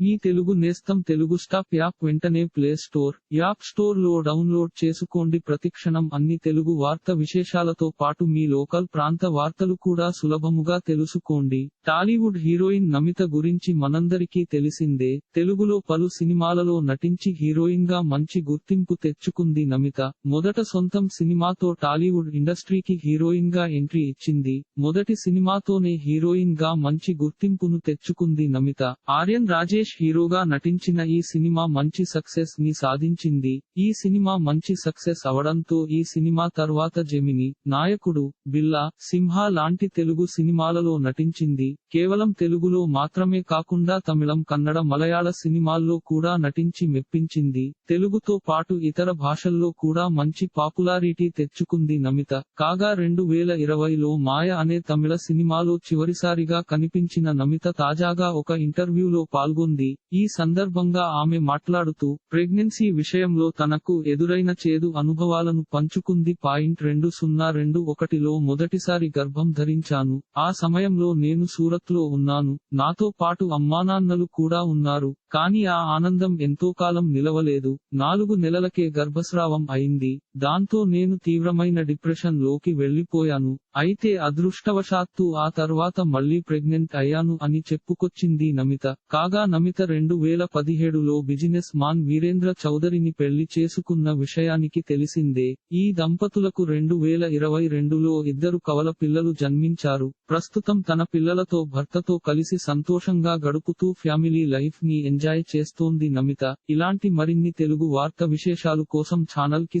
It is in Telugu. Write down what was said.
మీ తెలుగు నేస్తం తెలుగు స్టాప్ యాప్ వెంటనే ప్లే స్టోర్ యాప్ స్టోర్లో డౌన్లోడ్ చేసుకోండి. ప్రతిక్షణం అన్ని తెలుగు వార్త విశేషాలతో పాటు మీ లోకల్ ప్రాంత వార్తలు కూడా సులభముగా తెలుసుకోండి. టాలీవుడ్ హీరోయిన్ నమిత గురించి మనందరికీ తెలిసిందే తెలుగులో పలు సినిమాలలో నటించి హీరోయిన్గా మంచి గుర్తింపు తెచ్చుకుంది నమిత. మొదట సొంతం సినిమాతో టాలీవుడ్ ఇండస్ట్రీకి హీరోయిన్గా ఎంట్రీ ఇచ్చింది. మొదటి సినిమాతోనే హీరోయిన్గా మంచి గుర్తింపును తెచ్చుకుంది నమిత. ఆర్యన్ రాజేష్ హీరోగా నటించిన ఈ సినిమా మంచి సక్సెస్ని సాధించింది. ఈ సినిమా మంచి సక్సెస్ అవడంతో ఈ సినిమా తర్వాత జెమిని నాయకుడు బిల్లా సింహ లాంటి తెలుగు సినిమాలలో నటించింది. కేవలం తెలుగులో మాత్రమే కాకుండా తమిళం కన్నడ మలయాళ సినిమాల్లో కూడా నటించి మెప్పించింది. తెలుగుతో పాటు ఇతర భాషల్లో కూడా మంచి పాపులారిటీ తెచ్చుకుంది నమిత. కాగా రెండు వేల ఇరవైలో మాయ అనే తమిళ సినిమాలో చివరిసారిగా కనిపించిన నమిత తాజాగా ఒక ఇంటర్వ్యూలో పాల్గొంది. ఈ సందర్భంగా ఆమె మాట్లాడుతూ ప్రెగ్నెన్సీ విషయంలో తనకు ఎదురైన చేదు అనుభవాలను పంచుకుంది. పాయింట్ రెండు సున్నా రెండు ఒకటిలో మొదటిసారి గర్భం ధరించాను. ఆ సమయంలో నేను సూరత్లో ఉన్నాను. నాతో పాటు అమ్మానాన్నలు కూడా ఉన్నారు. కానీ ఆ ఆనందం ఎంతో కాలం నిలవలేదు. నాలుగు నెలలకే గర్భస్రావం అయింది. దాంతో నేను తీవ్రమైన డిప్రెషన్లోకి వెళ్ళిపోయాను అయితే అదృష్టవశాత్తు ఆ తర్వాత మళ్ళీ ప్రెగ్నెంట్ అయ్యాను అని చెప్పుకొచ్చింది నమిత. కాగా నమిత రెండు వేల పదిహేడులో బిజినెస్ మాన్ వీరేంద్ర చౌదరిని పెళ్ళి చేసుకున్న విషయానికి తెలిసిందే. ఈ దంపతులకు రెండు వేల ఇరవై రెండులో ఇద్దరు కవల పిల్లలు జన్మించారు. ప్రస్తుతం తన పిల్లలతో భర్తతో కలిసి సంతోషంగా గడుపుతూ ఫ్యామిలీ లైఫ్ని ఎంజాయ్ చేస్తోంది నమిత. ఇలాంటి మరిన్ని తెలుగు వార్త విశేషాలు కోసం ఛానల్కి